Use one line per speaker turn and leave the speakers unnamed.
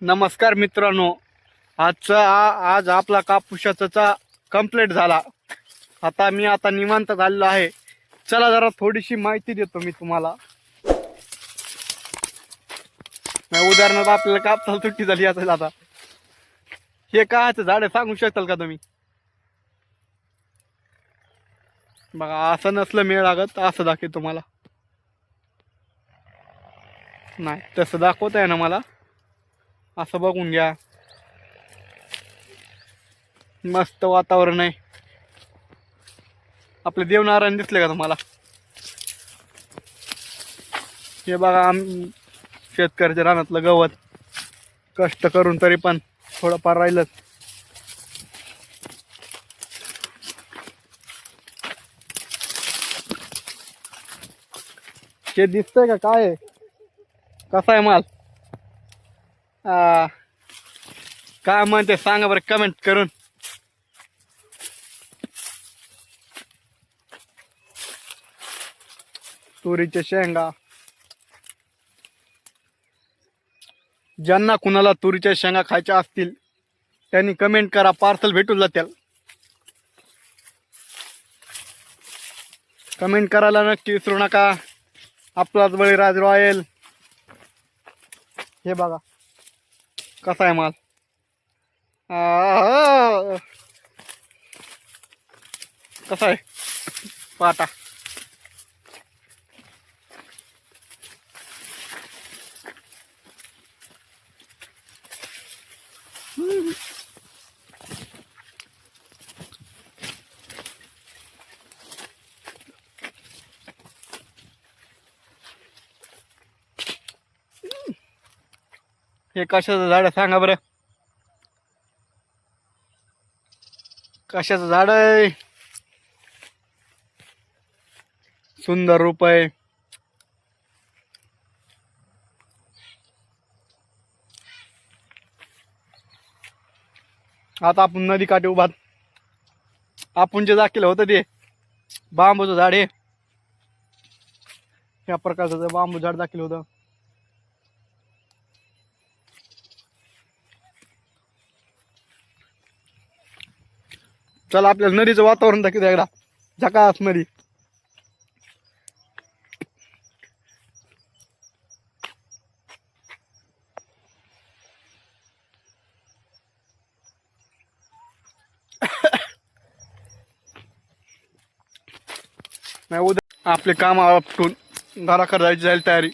नमस्कार मित्रांनो. आजचा आ- आज आपला कापूसाचा कंप्लीट झाला. आता मी आता निवांत झालेलो आहे. चला जरा थोडीशी माहिती देतो मी तुम्हाला. नाही, उदाहरणार्थ आपल्याला कापसाला सुट्टी झाली असेल आता. हे कायचं झाड आहे सांगू शकाल का तुम्ही? बघा असं नसलं मेळ लागत असं दाखवेल तुम्हाला. नाही तसं दाखवत आहे ना मला. असं बघून घ्या. मस्त वातावरण आहे. आपले देवनारायण दिसले का तुम्हाला? हे बघा आम शेतकऱ्याच्या रानातलं गवत. कष्ट करून तरी पण थोडंफार राहिलंच. हे दिसतंय का? काय आहे? कसा आहे माल? काय म्हणते सांगा बरं कमेंट करून. तुरीच्या शेंगा. ज्यांना कुणाला तुरीच्या शेंगा खायच्या असतील त्यांनी कमेंट करा पार्सल भेटून जातील. कमेंट करायला नक्की विसरू नका. आपलाच बळीराज रॉयल. हे बघा. कसा आहे माल? कसा आहे? पाटा हे कशाचं झाड आहे? सांगा बरं. कशाचं झाड आहे? सुंदर रूप आहे. आता आपण नदी काठी उभा आपण जे दाखिलं होतं ते बांबूचं झाड आहे. या प्रकारचं बांबू झाड दाखलं होतं. चला आपल्याला नदीचं वातावरण दाखवतो एकदा. झकास नदी. नाही उद्या आपले काम आपटून घराकडे जायची जायला तयारी.